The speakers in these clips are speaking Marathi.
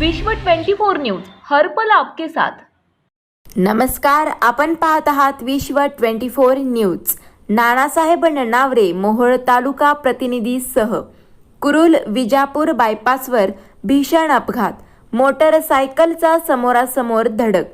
विश्व 24 न्यूज हरपल आपके साथ. नमस्कार आपण पाहत आहात Vishwa twenty four news. Nanasaheb Nanaware Mohol taluka प्रतिनिधीसह Kurul Vijapur बायपासवर भीषण अपघात. मोटरसायकलचा समोरासमोर धडक.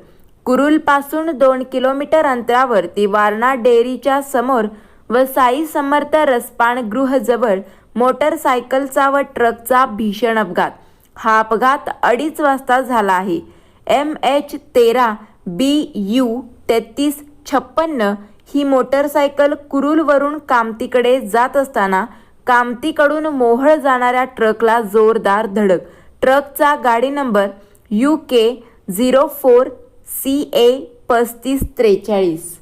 कुरुलपासून दोन किलोमीटर अंतरावर ती वारणा डेअरीच्या समोर व साई समर्थ रसपान गृहजवळ मोटरसायकलचा व ट्रकचा भीषण अपघात. हा अपघात अडीच वाजता झाला आहे. एम एच तेरा बी यू तेहतीस छप्पन्न ही मोटरसायकल कुरुलवरून कामतीकडे जात असताना कामतीकडून मोहळ जाणाऱ्या ट्रकला जोरदार धडक. ट्रकचा गाडी number U K zero four C A पस्तीस त्रेचाळीस.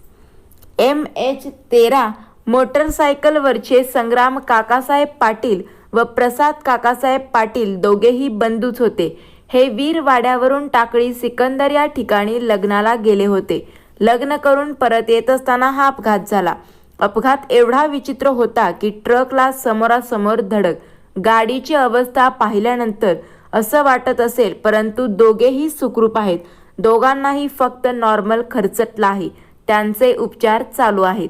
एम एच तेरा मोटरसायकलवरचे संग्राम काकासाहेब पाटील व प्रसाद काकासाहेब पाटील दोघेही बंधूच होते. हे वीर वाड्यावरून टाकळी सिकंदर या ठिकाणी लग्नाला गेले होते. लग्न करून परत येत असताना हा अपघात झाला. अपघात एवढा विचित्र होता की ट्रकला समोरासमोर धडक. गाडीची अवस्था पाहिल्यानंतर असं वाटत असेल परंतु दोघेही सुखरूप आहेत. दोघांनाही फक्त नॉर्मल खर्चटला आहे. त्यांचे उपचार चालू आहेत.